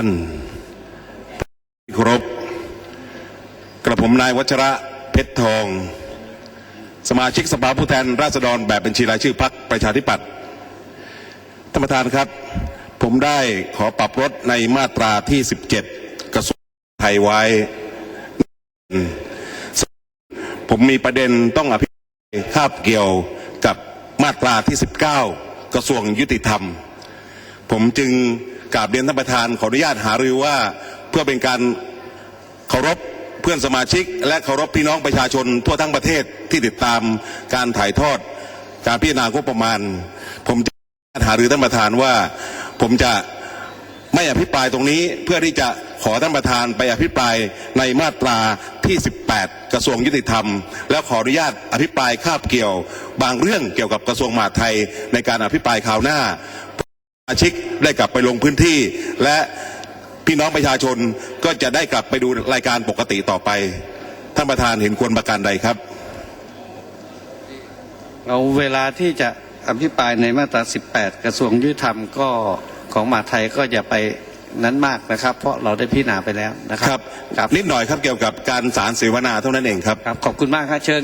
ท่านที่เคารพกระผมนายวัชระเพชรทอง สมาชิกสภาผู้แทนราษฎรแบบบัญชีรายชื่อพรรคประชาธิปัตย์ท่านประธานครับ ผมได้ขอปรับลดในมาตราที่ 17 กระทรวงไทยไว้ ผมมีประเด็นต้องอภิปรายคาบเกี่ยวกับมาตราที่ 19 กระทรวงยุติธรรม ผมจึง กราบเรียนท่านประธานขออนุญาตหารือว่าเพื่อเป็นการเคารพเพื่อนสมาชิก และเคารพพี่น้องประชาชนทั่วทั้งประเทศที่ติดตามการถ่ายทอดการพิจารณางบประมาณ ผมจะหารือท่านประธานว่า ผมจะไม่อภิปรายตรงนี้เพื่อที่จะขอท่านประธานไปอภิปรายในมาตราที่ 18 กระทรวงยุติธรรม แล้วขออนุญาตอภิปรายคาบเกี่ยว บางเรื่องเกี่ยวกับกระทรวงมหาดไทยในการอภิปรายคราวหน้าาชิกได้กลับไปลงพื้นที่และพี่น้องประชาชนก็จะได้กลับไปดูรายการปกติต่อไป ท่านประธานเห็นควรประการใดครับ เอาเวลาที่จะอภิปรายในมาตรา 18 กระทรวงยุติธรรมก็ของมหาดไทยก็อย่าไปนั้นมากนะครับ เพราะเราได้พิจารณาไปแล้วนะคครัรับบครับนิดหน่อยครับเกี่ยวกับการสารเสวนาเท่านั้นเองครับครับขอบคุณมากครับเชิญ